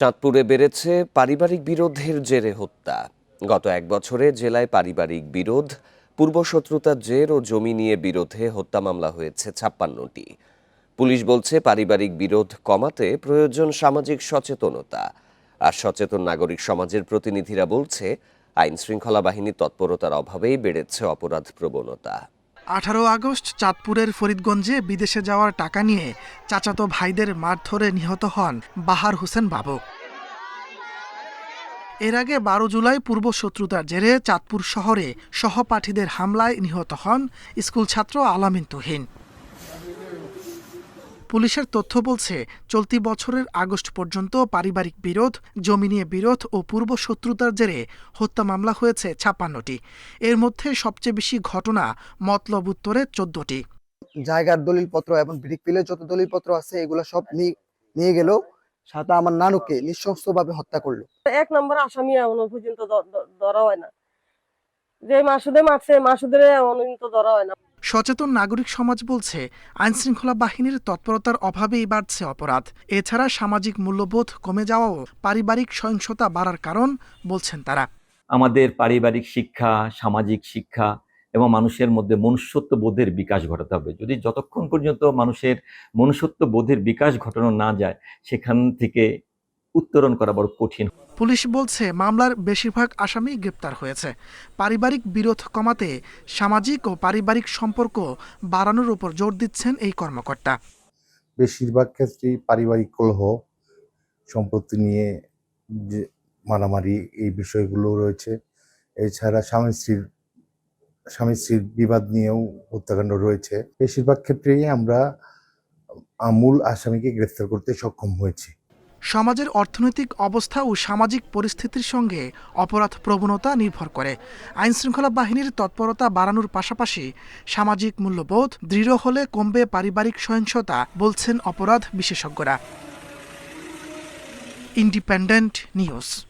চাঁদপুরে বেড়েছে পারিবারিক বিরোধের জেরে হত্যা। গত এক বছরে জেলায় পারিবারিক বিরোধ পূর্বশত্রুতার জের ও জমি নিয়ে বিরোধে হত্যা মামলা হয়েছে ছাপ্পান্নটি। পুলিশ বলছে, পারিবারিক বিরোধ কমাতে প্রয়োজন সামাজিক সচেতনতা। আর সচেতন নাগরিক সমাজের প্রতিনিধিরা বলছে আইন শৃঙ্খলা বাহিনীর তৎপরতার অভাবেই বেড়েছে অপরাধ প্রবণতা। আঠারো আগস্ট চাঁদপুরের ফরিদগঞ্জে বিদেশে যাওয়ার টাকা নিয়ে চাচাতো ভাইদের মারধরে নিহত হন বাহার হোসেন বাবু। এর আগে বারো জুলাই পূর্ব শত্রুতার জেরে চাঁদপুর শহরে সহপাঠীদের হামলায় নিহত হন স্কুল ছাত্র আলামিন তুহিন। পুলিশের তথ্য বলছে চলতি বছরের আগস্ট পর্যন্ত পারিবারিক বিরোধ জমি নিয়ে বিরোধ ও পূর্ব শত্রুতার জেরে হত্যা মামলা হয়েছে ছাপ্পান্নটি। এর মধ্যে সবচেয়ে বেশি ঘটনা মতলব উত্তরে চোদ্দটি। জায়গার দলিলপত্র এবং ব্রিক পিলের যত দলিলপত্র আছে এগুলো সব নিয়ে নিয়ে গেল। সাথে আমার নানুকে নৃশংসভাবে হত্যা করল। এক নম্বর আসামি এমন পর্যন্ত ধরা হয় না। যে মাসুদে মারছে মাসুদের এখনও পর্যন্ত ধরা হয় না। সচেতন নাগরিক সমাজ বলছে, আইনশৃঙ্খলা বাহিনীর তৎপরতার অভাবেই বাড়ছে অপরাধ। এছাড়া সামাজিক মূল্যবোধ কমে যাওয়াও পারিবারিক সহিংসতা বাড়ার কারণ, বলছেন তারা। আমাদের পারিবারিক শিক্ষা, সামাজিক শিক্ষা এবং মানুষের মধ্যে মনুষ্যত্ব বোধের বিকাশ ঘটাতে হবে। যদি যতক্ষণ পর্যন্ত মানুষের মনুষ্যত্ব বোধের বিকাশ ঘটানো না যায়, সেখান থেকে উত্তরণ করা বড় কঠিন। পুলিশ বলছে মামলার বেশিরভাগ আসামি গ্রেপ্তার হয়েছে। পারিবারিক বিরোধ কমাতে সামাজিক ও পারিবারিক সম্পর্ক বাড়ানোর উপর জোর দিচ্ছেন এই কর্মকর্তা। বেশিরভাগ ক্ষেত্রেই পারিবারিক কলহ সম্পত্তি নিয়ে যে মারামারি এই বিষয়গুলো রয়েছে। এছাড়া স্বামী স্ত্রীর স্বামী স্ত্রীর বিবাদ নিয়েও হত্যাকাণ্ড রয়েছে। বেশিরভাগ ক্ষেত্রেই আমরা আহ, মূল আসামিকে গ্রেফতার করতে সক্ষম হয়েছি। সমাজের অর্থনৈতিক অবস্থা ও সামাজিক পরিস্থিতির সঙ্গে অপরাধ প্রবণতা নির্ভর করে। আইন শৃঙ্খলা বাহিনীর তৎপরতা বাড়ানোর পাশাপাশি সামাজিক মূল্যবোধ দৃঢ় হলে কমবে পারিবারিক সহিংসতা, বলছেন অপরাধ বিশেষজ্ঞরা। Independent News.